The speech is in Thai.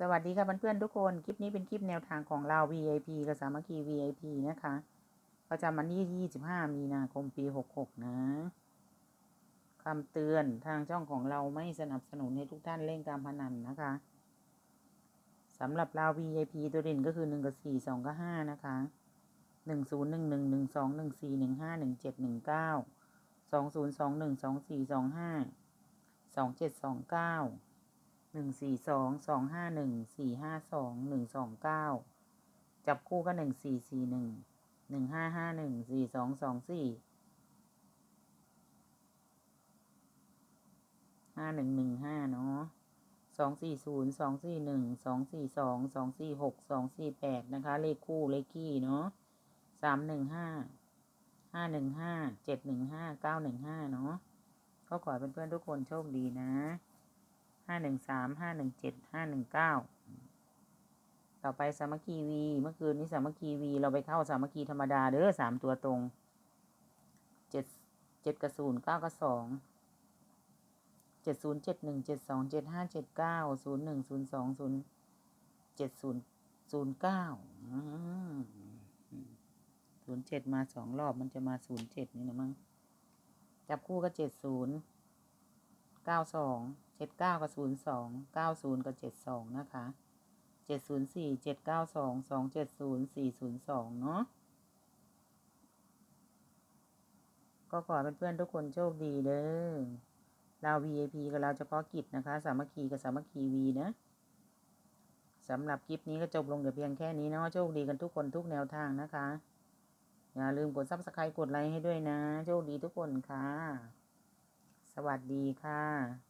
สวัสดีค่ะเพื่อนๆทุกคน คลิปนี้เป็นคลิปแนวทางของเรา VIP กับสามัคคี VIP นะคะประจำวันที่ 25 มีนาคมปี 66 นะคำเตือนทางช่องของเราไม่สนับสนุนให้ทุกท่านเล่นการพนันนะคะสำหรับเรา VIP ตัวเด่นก็คือ 1 กับ 4 2 กับ 5 นะคะ 1 0 1 1 1 2 1 4 1 5 1 7 1 9 2 0 2 1 2 4 2 5 2 7 2 9 หนึ่งสี่สองสองห้าหนึ่งสี่ห้าสองหนึ่งสองเก้าจับคู่ก็หนึ่งสี่สี่หนึ่งหนึ่งห้าห้าหนึ่งสี่สองสองสี่ห้าหนึ่งหนึ่งห้าเนาะสองสี่ศูนย์สองสี่หนึ่งสองสี่สองสองสี่หกสองสี่แปดนะคะ เลขคู่เลขคี่เนาะสามหนึ่งห้าห้าหนึ่งห้าเจ็ดหนึ่งห้าเก้าหนึ่งห้าเนาะก็ขอให้เพื่อนๆทุกคนโชคดีนะ ห้าหนึ่งสามห้าหนึ่งเจ็ดห้าหนึ่งเก้าต่อไปสามัคคีวีเมื่อคืนนี้สามัคคีวีเราไปเข้าสามัคคีธรรมดาเด้อสามตัวตรงเจ็ดเจ็ดกับศูนย์เก้ากับสองเจ็ดศูนย์เจ็ดหนึ่งเจ็ดสองเจ็ดห้าเจ็ดเก้าศูนย์หนึ่งศูนย์สองศูนย์เจ็ดศูนย์ศูนย์เก้าศูนย์เจ็ดมาสองรอบมันจะมาศูนย์เจ็ดนี่นะมั้งจับคู่ก็เจ็ดศูนย์ เก้าสองเจ็ดเก้ากับศูนย์สองเก้าศูนย์กับเจ็ดสองนะคะเจ็ดศูนย์สี่เจ็ดเก้าสองสองเจ็ดศูนย์สี่ศูนย์สองเนาะก็ขอเพื่อนๆทุกคนโชคดีเด้อเรา VIP กับเราเฉพาะกิจนะคะ สามัคคีกับสามัคคีวีนะสำหรับคลิปนี้ก็จบลงเดี๋ยวเพียงแค่นี้เนาะโชคดีกันทุกคนทุกแนวทางนะคะ อย่าลืมกดซับสไครต์กดไลค์ให้ด้วยนะ โชคดีทุกคนค่ะ สวัสดีค่ะ